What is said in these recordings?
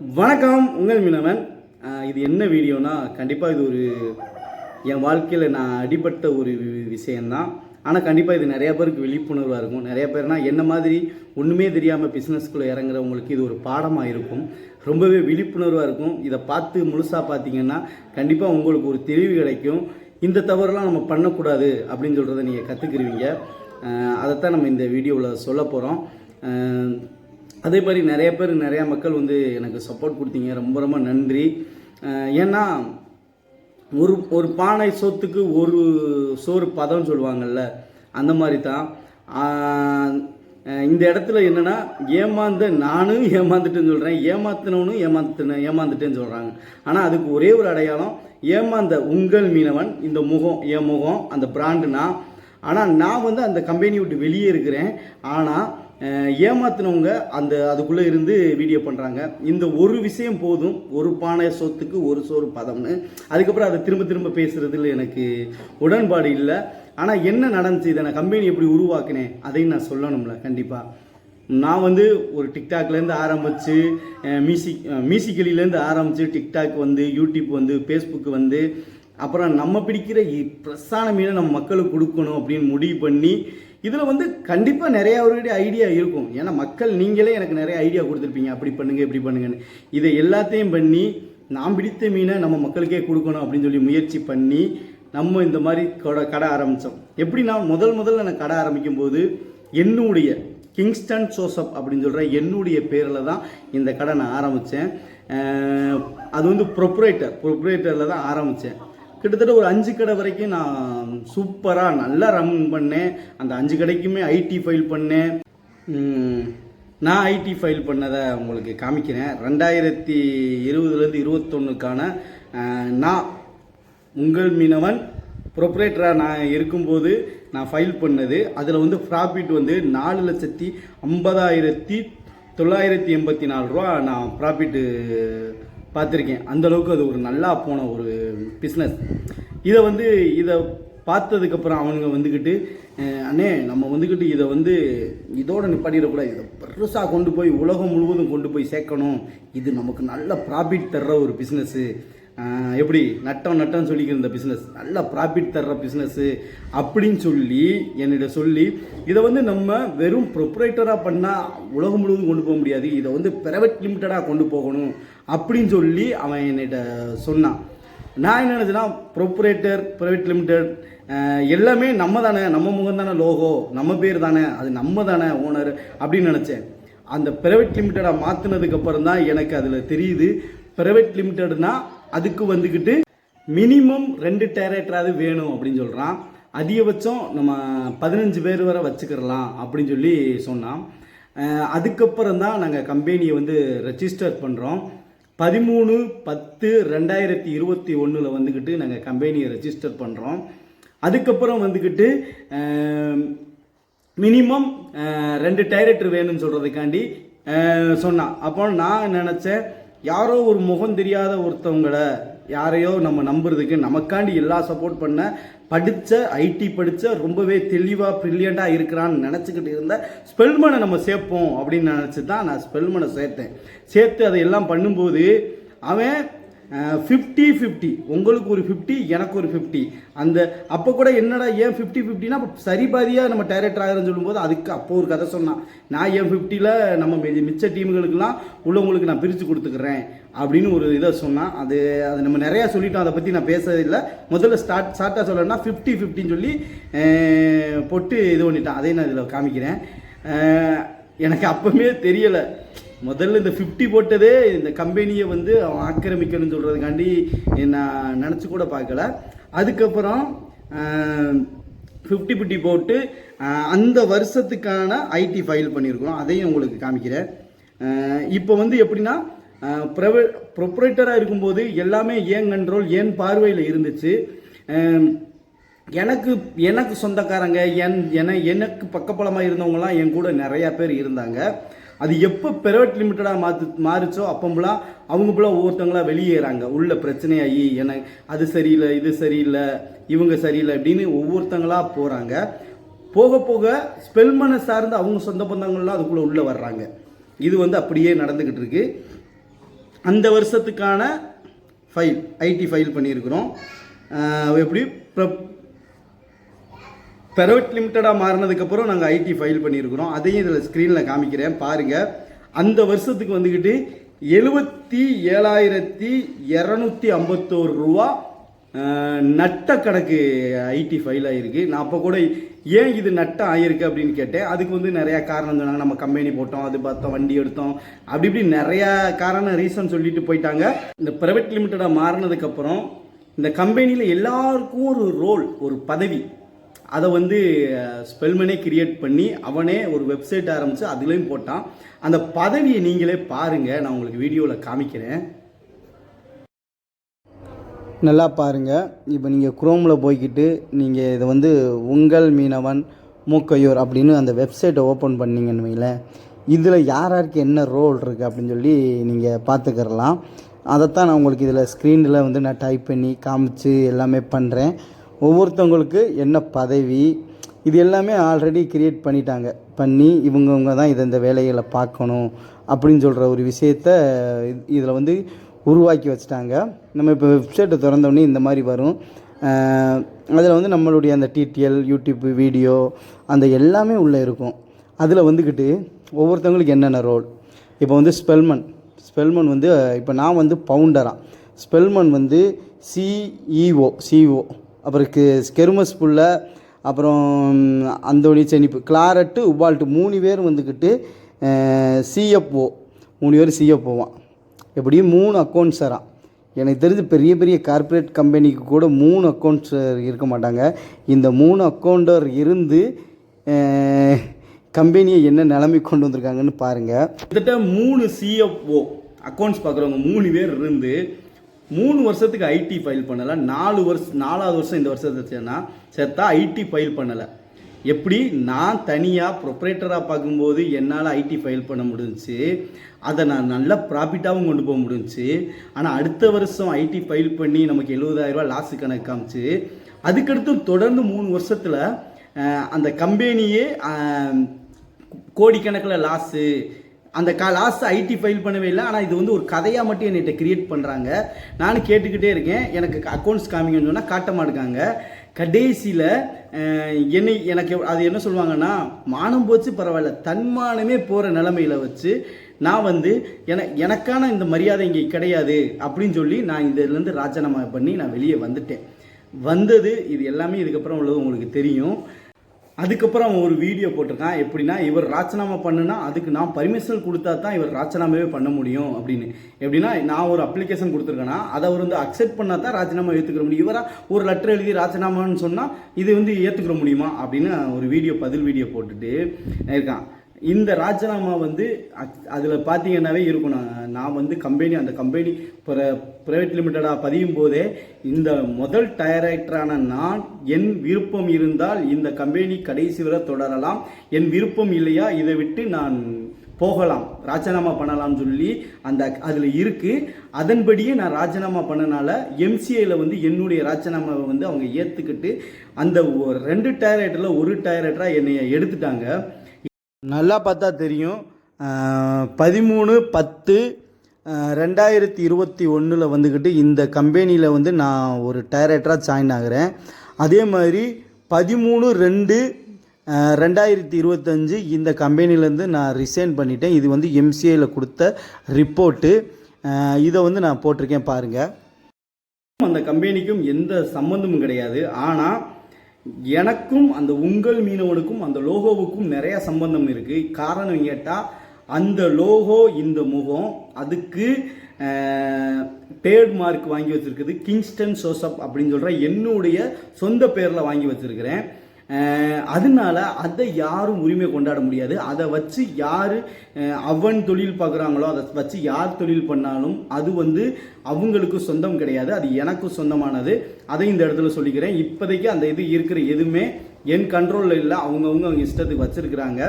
வணக்கம் உங்கள் மீனவன். இது என்ன வீடியோனா கண்டிப்பாக இது ஒரு என் வாழ்க்கையில் நான் அடிபட்ட ஒரு வி- ஆனால் கண்டிப்பாக இது நிறைய பேருக்கு விழிப்புணர்வாக இருக்கும். நிறைய பேர்னா என்ன மாதிரி ஒன்றுமே தெரியாமல் பிஸ்னஸ்குள்ளே இறங்குறவங்களுக்கு இது ஒரு பாடமாக இருக்கும். ரொம்பவே விழிப்புணர்வாக இருக்கும். இதை பார்த்து முழுசாக பார்த்தீங்கன்னா கண்டிப்பாக உங்களுக்கு ஒரு தெளிவு கிடைக்கும். இந்த தவறுலாம் நம்ம பண்ணக்கூடாது அப்படின்னு சொல்கிறத நீங்கள் கற்றுக்குருவீங்க அதைத்தான் நம்ம இந்த வீடியோவில் சொல்ல போகிறோம் அதே மாதிரி நிறைய பேர் நிறையா மக்கள் வந்து எனக்கு சப்போர்ட் கொடுத்தீங்க. ரொம்ப ரொம்ப நன்றி. ஏன்னா ஒரு ஒரு பானை சோத்துக்கு ஒரு சோறு பதம்னு சொல்லுவாங்கல்ல அந்த மாதிரி தான். இந்த இடத்துல என்னன்னா ஏமாந்த நானும் ஏமாந்துட்டேன்னு சொல்கிறேன் ஏமாத்தினவனும் ஏமாத்தின ஏமாந்துட்டேன்னு சொல்கிறாங்க ஆனால் அதுக்கு ஒரே ஒரு அடையாளம் ஏமாந்த உங்கள் மீனவன் இந்த முகம் என் முகம் அந்த பிராண்டுனா ஆனால் நான் வந்து அந்த கம்பெனி விட்டு வெளியே இருக்கிறேன். ஆனால் ஏமாத்தினவங்க அந்த அதுக்குள்ளே இருந்து வீடியோ பண்ணுறாங்க இந்த ஒரு விஷயம் போதும். ஒரு பானை சொத்துக்கு ஒரு சோறு பதம்னு. அதுக்கப்புறம் அதை திரும்ப திரும்ப பேசுகிறதுல எனக்கு உடன்பாடு இல்லை. ஆனால் என்ன நடந்துச்சு? இதை நான் கம்பெனி எப்படி உருவாக்கினேன்? அதையும் நான் சொல்லணும்ல கண்டிப்பாக நான் வந்து ஒரு டிக்டாக்லேருந்து ஆரம்பித்து மியூசிக் மியூசிக்கலிலேருந்து ஆரம்பித்து டிக்டாக் வந்து யூடியூப் வந்து ஃபேஸ்புக் வந்து அப்புறம் நம்ம பிடிக்கிற ப்ரெஸ்ஸான மீனை நம்ம மக்களுக்கு கொடுக்கணும் அப்படின்னு முடிவு பண்ணி இதில் வந்து கண்டிப்பாக நிறைய அவருடைய ஐடியா இருக்கும். ஏன்னா மக்கள் நீங்களே எனக்கு நிறைய ஐடியா கொடுத்துருப்பீங்க. அப்படி பண்ணுங்க இப்படி பண்ணுங்கன்னு. இதை எல்லாத்தையும் பண்ணி நான் பிடித்த மீனை நம்ம மக்களுக்கே கொடுக்கணும் அப்படின்னு சொல்லி முயற்சி பண்ணி நம்ம இந்த மாதிரி கடை கடை ஆரம்பித்தோம் எப்படின்னா முதல் முதல்ல நான் கடை ஆரம்பிக்கும் போது என்னுடைய கிங்ஸ்டன் சோசப் அப்படின்னு சொல்கிற என்னுடைய பேரில் தான் இந்த கடை நான் ஆரம்பித்தேன் அது வந்து ப்ரொப்ரேட்டர் ப்ரொப்ரேட்டரில் தான் ஆரம்பித்தேன் கிட்டத்தட்ட ஒரு அஞ்சு கடை வரைக்கும் நான் சூப்பராக நல்லா ரன் பண்ணேன். அந்த அஞ்சு கடைக்குமே ஐடி ஃபைல் பண்ணேன். நான் ஐடி ஃபைல் பண்ணதை உங்களுக்கு காமிக்கிறேன். ரெண்டாயிரத்தி இருபதுலேருந்து இருபத்தொன்னுக்கான நான் உங்கள் மீனவன் ப்ரொப்ரேட்டராக நான் இருக்கும்போது நான் ஃபைல் பண்ணது. அதில் வந்து ப்ராஃபிட் வந்து நாலு லட்சத்தி ஐம்பதாயிரத்தி தொள்ளாயிரத்தி எண்பத்தி நாலு ரூபா நான் ப்ராஃபிட்டு பார்த்துருக்கேன். அந்தளவுக்கு அது ஒரு நல்லா போன ஒரு பிஸ்னஸ் இதை வந்து இதை பார்த்ததுக்கப்புறம் அவனுங்க வந்துக்கிட்டு அண்ணே நம்ம வந்துக்கிட்டு இதை வந்து இதோட நிப்பாட்டிடக்கூடாது இதை பெருசாக கொண்டு போய் உலகம் முழுவதும் கொண்டு போய் சேர்க்கணும். இது நமக்கு நல்ல ப்ராஃபிட் தர்ற ஒரு பிஸ்னஸ்ஸு எப்படி? நட்டம் நட்டம் சொல்லிக்கிற இந்த பிஸ்னஸ் நல்ல ப்ராஃபிட் தர்ற பிஸ்னஸ்ஸு அப்படின்னு சொல்லி என்னிட சொல்லி இதை வந்து நம்ம வெறும் ப்ரொப்ரேட்டராக பண்ணால் உலகம் முழுவதும் கொண்டு போக முடியாது. இதை வந்து ப்ரைவேட் லிமிட்டடாக கொண்டு போகணும். அப்படின்னு சொல்லி அவன் என்னிட்ட சொன்னான். நான் என்ன நினச்சேன்னா ப்ரொப்ரேட்டர் ப்ரைவேட் லிமிடெட் எல்லாமே நம்ம தானே நம்ம முகம் தானே லோகோ நம்ம பேர் தானே அது நம்ம தானே ஓனர் அப்படின்னு நினச்சேன். அந்த ப்ரைவேட் லிமிட்டடாக மாற்றினதுக்கப்புறம் தான் எனக்கு அதில் தெரியுது. ப்ரைவேட் லிமிட்டட்னா அதுக்கு வந்துக்கிட்டு மினிமம் ரெண்டு டேரக்டராது வேணும் அப்படின்னு சொல்கிறான் அதிகபட்சம் நம்ம பதினஞ்சு பேர் வரை வச்சுக்கிறலாம் அப்படின்னு சொல்லி சொன்னான். அதுக்கப்புறம் தான் நாங்கள் கம்பெனியை வந்து ரெஜிஸ்டர் பண்ணுறோம் பதிமூணு பத்து ரெண்டாயிரத்தி இருபத்தி ஒன்றில் வந்துக்கிட்டு நாங்கள் கம்பெனியை ரெஜிஸ்டர் பண்ணுறோம் அதுக்கப்புறம் வந்துக்கிட்டு மினிமம் ரெண்டு டைரக்டர் வேணும்னு சொல்கிறதுக்காண்டி சொன்னான். அப்போ நான் நினச்சேன் யாரோ ஒரு முகம் தெரியாத ஒருத்தவங்கள யாரையோ நம்ம நம்புறதுக்கு நமக்காண்டி எல்லா சப்போர்ட் பண்ண படித்த ஐடி படித்த ரொம்பவே தெளிவாக ப்ரில்லியண்ட்டாக இருக்கிறான்னு நினச்சிக்கிட்டு இருந்த ஸ்பெல்மனை நம்ம சேர்ப்போம் அப்படின்னு நினச்சி தான் நான் ஸ்பெல்மனை சேர்த்தேன். சேர்த்து அதை எல்லாம் பண்ணும்போது அவன் ஃபிஃப்டி ஃபிஃப்டி உங்களுக்கு ஒரு ஃபிஃப்டி எனக்கு ஒரு ஃபிஃப்டி அந்த அப்போ கூட என்னடா ஏன் ஃபிஃப்டி ஃபிஃப்டினா அப்போ சரிபாதியாக நம்ம டைரக்டர் ஆகிறேன்னு சொல்லும்போது அதுக்கு அப்போ ஒரு கதை சொன்னான். நான் ஏன் ஃபிஃப்டியில் நம்ம மிச்ச டீமுகளுக்கெல்லாம் உள்ளவங்களுக்கு நான் பிரித்து கொடுத்துக்கிறேன். அப்படின்னு ஒரு இதை சொன்னான் அது அது நம்ம நிறையா சொல்லிட்டோம் அதை பற்றி நான் பேசதில்லை முதல்ல ஸ்டார்ட் ஸ்டார்ட்டாக சொல்லணும்னா ஃபிஃப்டி ஃபிஃப்டின்னு சொல்லி பொட்டு இது பண்ணிட்டான். அதையும் நான் இதில் காமிக்கிறேன். எனக்கு அப்பவுமே தெரியலை. முதல்ல இந்த ஃபிஃப்டி போட்டதே இந்த கம்பெனியை வந்து அவன் ஆக்கிரமிக்கணும்னு சொல்கிறதுக்காண்டி நான் நினச்சி கூட பார்க்கல. அதுக்கப்புறம் ஃபிஃப்டி ஃபிஃப்டி போட்டு அந்த வருஷத்துக்கான ஐடி ஃபைல் பண்ணியிருக்கிறோம். அதையும் உங்களுக்கு காமிக்கிறேன். இப்போ வந்து எப்படின்னா ப்ரைவேட் ப்ரொப்ரேட்டராக இருக்கும்போது எல்லாமே ஏன் கண்ட்ரோல் ஏன் பார்வையில் இருந்துச்சு? எனக்கு எனக்கு சொந்தக்காரங்க என் என எனக்கு பக்கப்பலமாக இருந்தவங்களாம் என் கூட நிறையா பேர் இருந்தாங்க. அது எப்போ பிரைவேட் லிமிட்டடாக மாற்று மாறுச்சோ அப்போம்பெல்லாம் அவங்க போல ஒவ்வொருத்தங்களா வெளியேறாங்க. உள்ள பிரச்சனையாகி என அது சரியில்லை இது சரியில்லை இவங்க சரியில்லை அப்படின்னு ஒவ்வொருத்தங்களா போகிறாங்க போக போக ஸ்பெல்மனை சார்ந்து அவங்க சொந்த பந்தங்கள்லாம் அதுக்குள்ளே உள்ளே வர்றாங்க. இது வந்து அப்படியே நடந்துக்கிட்டு இருக்கு. அந்த வருஷத்துக்கான ஃபைல் ஐடி ஃபைல் பண்ணியிருக்கிறோம். எப்படி? ப்ரைவேட் லிமிட்டடாக மாறினதுக்கப்புறம் நாங்கள் ஐடி ஃபைல் பண்ணியிருக்கிறோம். அதையும் இதில் ஸ்க்ரீனில் காமிக்கிறேன். பாருங்கள் அந்த வருஷத்துக்கு வந்துக்கிட்டு எழுபத்தி ஏழாயிரத்தி இரநூத்தி ஐம்பத்தோரு ரூபா நட்ட கணக்கு ஐடி ஃபைல் ஆகிருக்கு நான் அப்போ கூட ஏன் இது நட்டம் ஆகிருக்கு அப்படின்னு கேட்டேன். அதுக்கு வந்து நிறையா காரணம் சொன்னாங்க. நம்ம கம்பெனி போட்டோம் அது பார்த்தோம் வண்டி எடுத்தோம். அப்படி இப்படி நிறையா காரணம் ரீசன் சொல்லிட்டு போயிட்டாங்க. இந்த ப்ரைவேட் லிமிட்டடாக மாறினதுக்கப்புறம் இந்த கம்பெனியில் எல்லாருக்கும் ஒரு ரோல் ஒரு பதவி. அதை வந்து ஸ்பெல்மனே கிரியேட் பண்ணி அவனே ஒரு வெப்சைட் ஆரம்பித்து அதுலேயும் போட்டான். அந்த பதவியை நீங்களே பாருங்கள் நான் உங்களுக்கு வீடியோவில் காமிக்கிறேன். நல்லா பாருங்கள் இப்போ நீங்கள் குரோமில் போய்க்கிட்டு நீங்கள் இதை வந்து உங்கள் மீனவன் மூக்கையூர் அப்படின்னு அந்த வெப்சைட்டை ஓப்பன் பண்ணீங்கன்னு வைங்களேன். இதில் யார் யாருக்கு என்ன ரோல் இருக்குது அப்படின்னு சொல்லி நீங்கள் பார்த்துக்கிறலாம் அதைத்தான் நான் உங்களுக்கு இதில் ஸ்க்ரீனில் வந்து நான் டைப் பண்ணி காமிச்சு எல்லாமே பண்ணுறேன் ஒவ்வொருத்தவங்களுக்கு என்ன பதவி இது எல்லாமே ஆல்ரெடி கிரியேட் பண்ணிட்டாங்க. பண்ணி இவங்கவுங்க தான் இதை இந்த வேலைகளை பார்க்கணும் அப்படின்னு சொல்கிற ஒரு விஷயத்த இதில் வந்து உருவாக்கி வச்சுட்டாங்க. நம்ம இப்போ வெப்சைட்டை திறந்தோடனே இந்த மாதிரி வரும். அதில் வந்து நம்மளுடைய அந்த டிடிஎல் யூடியூப் வீடியோ அந்த எல்லாமே உள்ளே இருக்கும். அதில் வந்துக்கிட்டு ஒவ்வொருத்தவங்களுக்கு என்னென்ன ரோல் இப்போ வந்து ஸ்பெல்மன் ஸ்பெல்மன் வந்து இப்போ நான் வந்து பவுண்டராக ஸ்பெல்மன் வந்து சிஇஓ சிஇஓ அப்புறம் கெருமஸ் புல்ல அப்புறம் அந்தோனி செனிப்பு. கிளாரட்டு உபால்ட்டு மூணு பேர் வந்துக்கிட்டு சிஎஃப்ஓ மூணு பேர் சிஎஃப்ஓவான் எப்படியும் மூணு அக்கௌண்ட்ஸராக எனக்கு தெரிஞ்சு பெரிய பெரிய கார்ப்பரேட் கம்பெனிக்கு கூட மூணு அக்கௌண்ட்ஸ் இருக்க மாட்டாங்க. இந்த மூணு அக்கௌண்டர் இருந்து கம்பெனியை என்ன நிலைமை கொண்டு வந்திருக்காங்கன்னு பாருங்கள் கிட்டத்தட்ட மூணு சிஎஃப்ஓ அக்கௌண்ட்ஸ் பார்க்குறவங்க மூணு பேர் இருந்து மூணு வருஷத்துக்கு ஐடி ஃபைல் பண்ணலை. நாலு வருஷம் நாலாவது வருஷம் இந்த வருஷத்தை செத்தா சேர்த்தா ஐடி ஃபைல் பண்ணலை. எப்படி நான் தனியாக ப்ரொப்ரேட்டராக பார்க்கும்போது என்னால் ஐடி ஃபைல் பண்ண முடிஞ்சுச்சு? அதை நான் நல்ல ப்ராஃபிட்டாகவும் கொண்டு போக முடிஞ்சுச்சு. ஆனால் அடுத்த வருஷம் ஐடி ஃபைல் பண்ணி நமக்கு எழுபதாயிரரூபா லாஸு கணக்கு காமிச்சு அதுக்கடுத்து தொடர்ந்து மூணு வருஷத்தில் அந்த கம்பெனியே கோடிக்கணக்கில் லாஸு அந்த கா லாஸ்ட் ஐடி ஃபைல் பண்ணவே இல்லை. ஆனால் இது வந்து ஒரு கதையாக மட்டும் என்கிட்ட கிரியேட் பண்ணுறாங்க நானும் கேட்டுக்கிட்டே இருக்கேன். எனக்கு அக்கௌண்ட்ஸ் காமிங்கன்னு சொன்னால் காட்ட மாட்டேங்காங்க கடைசியில் என்னை எனக்கு அது என்ன சொல்லுவாங்கன்னா மானம் போச்சு பரவாயில்ல தன்மானமே போகிற நிலமையில வச்சு நான் வந்து என எனக்கான இந்த மரியாதை இங்கே கிடையாது அப்படின்னு சொல்லி நான் இதுலேருந்து ராஜினாமா பண்ணி நான் வெளியே வந்துட்டேன். வந்தது இது எல்லாமே இதுக்கப்புறம் உள்ளது உங்களுக்கு தெரியும். அதுக்கப்புறம் அவன் ஒரு வீடியோ போட்டிருக்கான். எப்படின்னா இவர் ராஜினாமா பண்ணுனா அதுக்கு நான் பர்மிஷன் கொடுத்தா தான் இவர் ராஜினாமாவே பண்ண முடியும் அப்படின்னு. எப்படின்னா நான் ஒரு அப்ளிகேஷன் கொடுத்துருக்கேன்னா அதை அவர் வந்து அக்செப்ட் பண்ணா தான் ராஜினாமா ஏற்றுக்கிற முடியும். இவராக ஒரு லெட்டர் எழுதி ராஜினாமான்னு சொன்னால் இது வந்து ஏற்றுக்கிற முடியுமா அப்படின்னு ஒரு வீடியோ பதில் வீடியோ போட்டுட்டு இருக்கான். இந்த ராஜினாமா வந்து அதில் பார்த்தீங்கன்னாவே இருக்கும். நான் நான் வந்து கம்பெனி அந்த கம்பெனி ப்ரைவேட் லிமிட்டடாக பதியும் போதே இந்த முதல் டைரக்டரான நான் என் விருப்பம் இருந்தால் இந்த கம்பெனி கடைசி வரை தொடரலாம். என் விருப்பம் இல்லையா இதை விட்டு நான் போகலாம். ராஜினாமா பண்ணலாம்னு சொல்லி அந்த அதில் இருக்குது அதன்படியே நான் ராஜினாமா பண்ணனால எம்சிஏல வந்து என்னுடைய ராஜினாமாவை வந்து அவங்க ஏற்றுக்கிட்டு அந்த ரெண்டு டைரக்டரில் ஒரு டைரக்டராக என்னை எடுத்துட்டாங்க. நல்லா பார்த்தா தெரியும். பதிமூணு பத்து ரெண்டாயிரத்தி இருபத்தி ஒன்றில் வந்துக்கிட்டு இந்த கம்பெனியில் வந்து நான் ஒரு டைரக்டராக ஜாயின் ஆகிறேன். அதே மாதிரி பதிமூணு ரெண்டு ரெண்டாயிரத்தி இருபத்தஞ்சு இந்த கம்பெனிலேருந்து நான் ரிசைன் பண்ணிட்டேன். இது வந்து எம்சிஏல கொடுத்த ரிப்போர்ட்டு இதை வந்து நான் போட்டிருக்கேன் பாருங்கள் அந்த கம்பெனிக்கும் எந்த சம்மந்தமும் கிடையாது. ஆனால் எனக்கும் அந்த உங்கள் மீனவனுக்கும் அந்த லோகோவுக்கும் நிறைய சம்பந்தம் இருக்கு. காரணம் கேட்டால் அந்த லோகோ இந்த முகம் அதுக்கு மார்க் வாங்கி வச்சிருக்குது. கிங்ஸ்டன் சோசப் அப்படின்னு சொல்கிற என்னுடைய சொந்த பேரில் வாங்கி வச்சிருக்கிறேன். அதனால அதை யாரும் உரிமை கொண்டாட முடியாது. அதை வச்சு யார் அவன் தொழில் பார்க்குறாங்களோ அதை வச்சு யார் தொழில் பண்ணாலும் அது வந்து அவங்களுக்கு சொந்தம் கிடையாது. அது எனக்கு சொந்தமானது. அதை இந்த இடத்துல சொல்லிக்கிறேன். இப்போதைக்கு அந்த இது இருக்கிற எதுவுமே என் கண்ட்ரோலில் இல்லை. அவங்கவுங்க அவங்க இஷ்டத்துக்கு வச்சுருக்கிறாங்க.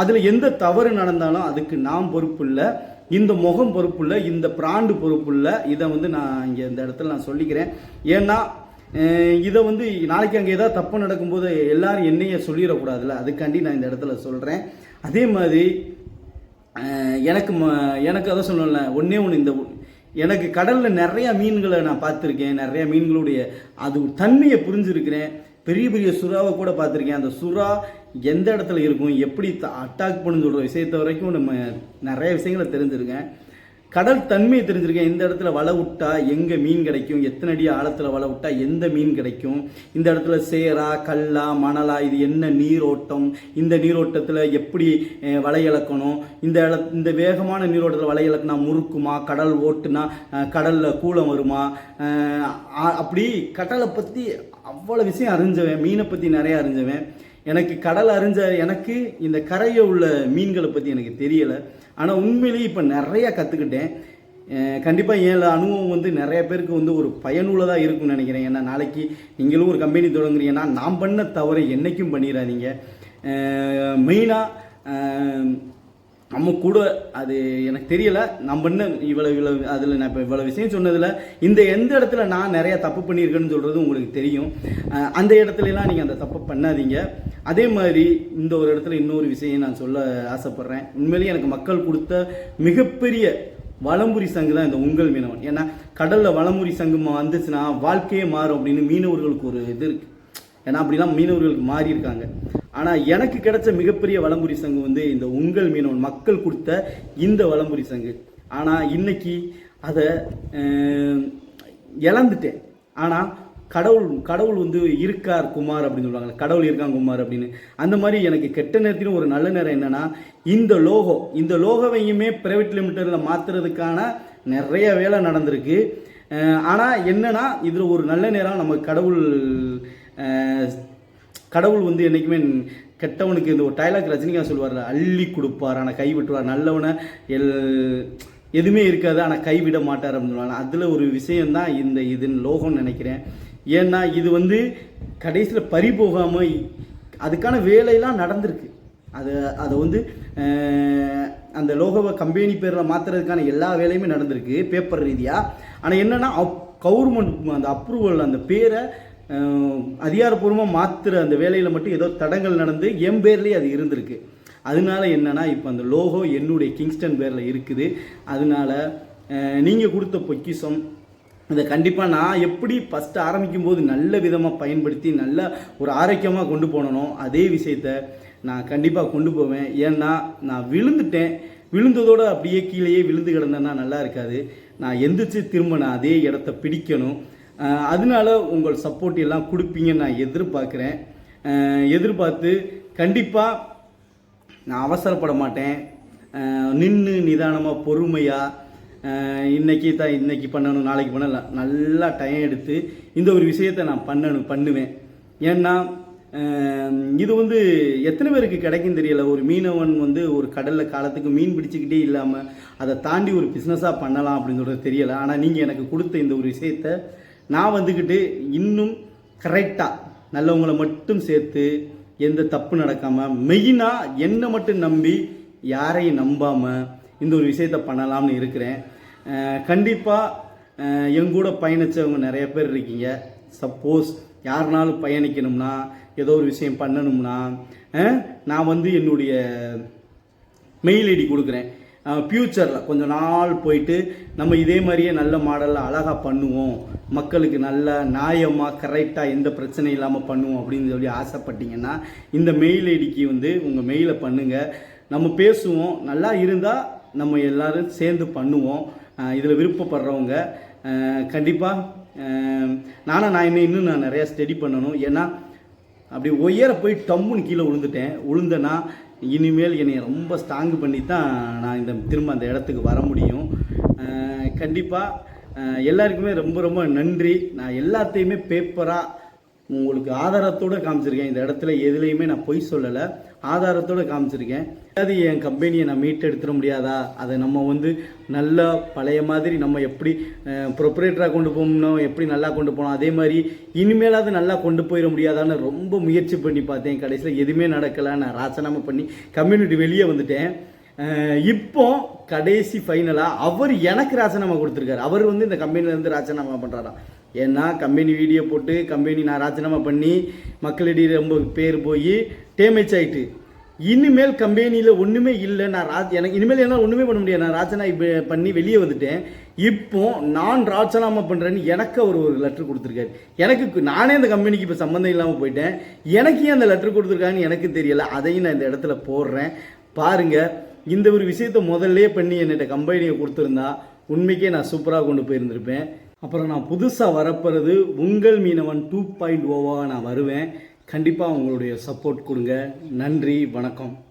அதில் எந்த தவறு நடந்தாலும் அதுக்கு நான் பொறுப்பு இல்லை. இந்த முகம் பொறுப்பு இல்லை. இந்த பிராண்டு பொறுப்பு இல்லை. இதை வந்து நான் இங்கே இந்த இடத்துல நான் சொல்லிக்கிறேன். ஏன்னா இதை வந்து நாளைக்கு அங்கே ஏதாவது தப்பு நடக்கும்போது எல்லாரும் என்னைய சொல்லிடக்கூடாதுல்ல? அதுக்காண்டி நான் இந்த இடத்துல சொல்கிறேன் அதே மாதிரி எனக்கு ம- எனக்கு அதை சொல்லல ஒன்றே ஒன்று இந்த எனக்கு கடலில் நிறையா மீன்களை நான் பார்த்துருக்கேன் நிறையா மீன்களுடைய அது தன்மையை புரிஞ்சிருக்கிறேன். பெரிய பெரிய சுறாவை கூட பார்த்துருக்கேன். அந்த சுறா எந்த இடத்துல இருக்கும் எப்படி அட்டாக் பண்ணுன்னு சொல்கிற விஷயத்த வரைக்கும் நம்ம நிறைய விஷயங்களை தெரிஞ்சிருக்கேன். கடல் தன்மையை தெரிஞ்சிருக்கேன். இந்த இடத்துல வலை விட்டா எங்கே மீன் கிடைக்கும்? எத்தனை அடி ஆழத்தில் வலை விட்டா எந்த மீன் கிடைக்கும்? இந்த இடத்துல சேரா கல்லா மணலா இது என்ன நீரோட்டம்? இந்த நீரோட்டத்தில் எப்படி வலை இழக்கணும்? இந்த இட இந்த வேகமான நீரோட்டத்தில் வலை இழக்குனா முறுக்குமா? கடல் ஓட்டுனா கடலில் கூலம் வருமா? அப்படி கடலை பற்றி அவ்வளோ விஷயம் அறிஞ்சவன் மீனை பற்றி நிறைய அறிஞ்சவன். எனக்கு கடல் அறிஞ்ச எனக்கு இந்த கரையை உள்ள மீன்களை பற்றி எனக்கு தெரியலை. ஆனால் உண்மையிலேயே இப்போ நிறையா கற்றுக்கிட்டேன் கண்டிப்பாக என் அனுபவம் வந்து நிறைய பேருக்கு வந்து ஒரு பயனுள்ளதாக இருக்கும்னு நினைக்கிறேன். ஏன்னா நாளைக்கு நீங்களும் ஒரு கம்பெனி தொடங்குறீங்கன்னா நான் பண்ண தவறை என்றைக்கும் பண்ணிடாதீங்க மெயினாக நம்ம கூட அது எனக்கு தெரியல. நம்ம என்ன இவ்வளோ இவ்வளோ அதில் நான் இப்போ இவ்வளோ விஷயம் சொன்னதில் இந்த எந்த இடத்துல நான் நிறையா தப்பு பண்ணியிருக்கேன்னு சொல்கிறது உங்களுக்கு தெரியும். அந்த இடத்துலலாம் நீங்கள் அந்த தப்பு பண்ணாதீங்க. அதே மாதிரி இந்த ஒரு இடத்துல இன்னொரு விஷயம் நான் சொல்ல ஆசைப்பட்றேன். உண்மையிலேயே எனக்கு மக்கள் கொடுத்த மிகப்பெரிய வளமுறி சங்கு தான் இந்த உங்கள் மீனவன். ஏன்னா கடலில் வளமுறி சங்கு வந்துச்சுன்னா வாழ்க்கையே மாறும் அப்படின்னு மீனவர்களுக்கு ஒரு இது இருக்குது ஏன்னா அப்படிலாம் மீனவர்களுக்கு மாறி இருக்காங்க ஆனால் எனக்கு கிடைச்ச மிகப்பெரிய வளம்புரி சங்கு வந்து இந்த உங்கள் மீனவன் மக்கள் கொடுத்த இந்த வளம்புரி சங்கு. ஆனால் இன்னைக்கு அதை இழந்துட்டேன். ஆனால் கடவுள் கடவுள் வந்து இருக்கார் குமார் அப்படின்னு சொல்லுவாங்க கடவுள் இருக்கான் குமார் அப்படின்னு. அந்த மாதிரி எனக்கு கெட்ட நேரத்திலும் ஒரு நல்ல நேரம் என்னன்னா இந்த லோகோ இந்த லோகோவையுமே பிரைவேட் லிமிட்டடில் மாற்றுறதுக்கான நிறைய வேலை நடந்திருக்கு. ஆனால் என்னன்னா இதில் ஒரு நல்ல நேரம் நம்ம கடவுள் கடவுள் வந்து என்றைக்குமே கெட்டவனுக்கு இந்த ஒரு டைலாக் ரஜினிகாந்த் சொல்லுவார் அள்ளி கொடுப்பார். ஆனால் கைவிட்டுவார் நல்லவனை எல் எதுவுமே இருக்காது. ஆனால் கைவிட மாட்டார் அப்படின்னு சொல்லுவாங்க. அதில் ஒரு விஷயந்தான் இந்த இதுன்னு லோகம்னு நினைக்கிறேன். ஏன்னா இது வந்து கடைசியில் பறி போகாமல் அதுக்கான வேலையெல்லாம் நடந்திருக்கு. அது அதை வந்து அந்த லோகோவை கம்பெனி பேரில் மாற்றுறதுக்கான எல்லா வேலையுமே நடந்திருக்கு பேப்பர் ரீதியாக ஆனால் என்னென்னா அப் கவர்மெண்ட் அந்த அப்ரூவல் அந்த பேரை அதிகாரப்பூர்வமாக மாற்றுற அந்த வேலையில் மட்டும் ஏதோ தடங்கள் நடந்து என் பேர்லேயே அது இருந்திருக்கு. அதனால என்னன்னா இப்போ அந்த லோகோ என்னுடைய கிங்ஸ்டன் பேரில் இருக்குது. அதனால நீங்கள் கொடுத்த பொக்கிஷம் இதை கண்டிப்பாக நான் எப்படி ஃபஸ்ட்டு ஆரம்பிக்கும் போது நல்ல விதமாக பயன்படுத்தி நல்ல ஒரு ஆரோக்கியமாக கொண்டு போனனோ அதே விஷயத்த நான் கண்டிப்பாக கொண்டு போவேன். ஏன்னா நான் விழுந்துட்டேன். விழுந்ததோடு அப்படியே கீழேயே விழுந்து கிடந்தேன்னா நல்லா இருக்காது. நான் எந்திரிச்சு திரும்ப நான் அதே இடத்த பிடிக்கணும். அதனால உங்கள் சப்போர்ட் எல்லாம் கொடுப்பீங்கன்னு நான் எதிர்பார்க்குறேன். எதிர்பார்த்து கண்டிப்பாக நான் அவசரப்பட மாட்டேன். நின்று நிதானமாக பொறுமையாக இன்னைக்கு தான் இன்னைக்கு பண்ணணும் நாளைக்கு பண்ணலாம் நல்லா டைம் எடுத்து இந்த ஒரு விஷயத்தை நான் பண்ணணும் பண்ணுவேன். ஏன்னா இது வந்து எத்தனை பேருக்கு கிடைக்கும் தெரியல. ஒரு மீனவன் வந்து ஒரு கடலில் காலத்துக்கு மீன் பிடிச்சிக்கிட்டே இல்லாமல் அதை தாண்டி ஒரு பிஸ்னஸாக பண்ணலாம் அப்படின்னு சொல்கிறது தெரியலை. ஆனால் நீங்கள் எனக்கு கொடுத்த இந்த ஒரு விஷயத்த நான் வந்துக்கிட்டு இன்னும் கரெக்டாக நல்லவங்களை மட்டும் சேர்த்து எந்த தப்பு நடக்காமல் மெயினாக என்னை மட்டும் நம்பி யாரையும் நம்பாமல் இந்த ஒரு விஷயத்த பண்ணலாம்னு இருக்கிறேன். கண்டிப்பாக என் கூட பயணித்தவங்க நிறைய பேர் இருக்கீங்க. சப்போஸ் யாருனாலும் பயணிக்கணும்னா ஏதோ ஒரு விஷயம் பண்ணணும்னா நான் வந்து என்னுடைய மெயில் ஐடி கொடுக்குறேன். ஃப்யூச்சரில் கொஞ்சம் நாள் போயிட்டு நம்ம இதே மாதிரியே நல்ல மாடலில் அழகாக பண்ணுவோம். மக்களுக்கு நல்லா நியாயமாக கரெக்டாக எந்த பிரச்சனையும் இல்லாமல் பண்ணுவோம் அப்படின்னு சொல்லி ஆசைப்பட்டீங்கன்னா இந்த மெயில் ஐடிக்கு வந்து உங்கள் மெயிலை பண்ணுங்கள் நம்ம பேசுவோம். நல்லா இருந்தால் நம்ம எல்லோரும் சேர்ந்து பண்ணுவோம். இதில் விருப்பப்படுறவங்க கண்டிப்பாக நானும் நான் இன்னும் இன்னும் நான் நிறையா ஸ்டடி பண்ணணும். ஏன்னா அப்படி உயர போய் டம்முன்னு கீழே விழுந்துட்டேன். விழுந்தேன்னா இனிமேல் என்னை ரொம்ப ஸ்ட்ராங் பண்ணி தான் நான் இந்த திரும்ப அந்த இடத்துக்கு வர முடியும். கண்டிப்பாக எல்லாருக்குமே ரொம்ப ரொம்ப நன்றி. நான் எல்லாத்தையுமே பேப்பராக உங்களுக்கு ஆதாரத்தோடு காமிச்சிருக்கேன். இந்த இடத்துல எதுலேயுமே நான் பொய் சொல்லலை. ஆதாரத்தோடு காமிச்சிருக்கேன். அது என் கம்பெனியை நான் மீட் எடுத்துட முடியாதா? அதை நம்ம வந்து நல்லா பழைய மாதிரி நம்ம எப்படி ப்ரொப்ரேட்டராக கொண்டு போகணும் எப்படி நல்லா கொண்டு போனோம் அதே மாதிரி இனிமேலாவது நல்லா கொண்டு போயிட முடியாதான்னு ரொம்ப முயற்சி பண்ணி பார்த்தேன். கடைசியில் எதுவுமே நடக்கலை. நான் ராசனாமல் பண்ணி கம்யூனிட்டி வெளியே வந்துட்டேன். இப்போ கடைசி ஃபைனலாக அவர் எனக்கு ராஜினாமா கொடுத்துருக்காரு. அவர் வந்து இந்த கம்பெனிலேருந்து ராஜினாமா பண்ணுறாராம் ஏன்னா கம்பெனி வீடியோ போட்டு கம்பெனி நான் ராஜினாமா பண்ணி மக்களிடையே ரொம்ப பேர் போய் டேமேஜ் ஆகிட்டு இனிமேல் கம்பெனியில் ஒன்றுமே இல்லை. நான் ராஜ் எனக்கு இனிமேல் என்ன ஒன்றுமே பண்ண முடியாது. நான் ராஜனா இப்போ பண்ணி வெளியே வந்துட்டேன். இப்போ நான் ராஜினாமா பண்ணுறேன்னு எனக்கு அவர் ஒரு லெட்டர் கொடுத்துருக்காரு. எனக்கு நானே அந்த கம்பெனிக்கு இப்போ சம்மந்தம் இல்லாமல் போயிட்டேன். எனக்கு ஏன் அந்த லெட்டர் கொடுத்துருக்கான்னு எனக்கு தெரியல. அதையும் நான் இந்த இடத்துல போடுறேன். பாருங்கள் இந்த ஒரு விஷயத்த முதல்லே பண்ணி என்னிட்ட கம்பெனியை கொடுத்துருந்தா உண்மைக்கே நான் சூப்பராக கொண்டு போயிருந்திருப்பேன். அப்புறம் நான் புதுசாக வரப்போகிறது உங்கள் மீனவன் டூ பாயிண்ட் ஓவாக நான் வருவேன். கண்டிப்பாக உங்களுடைய சப்போர்ட் கொடுங்க. நன்றி வணக்கம்.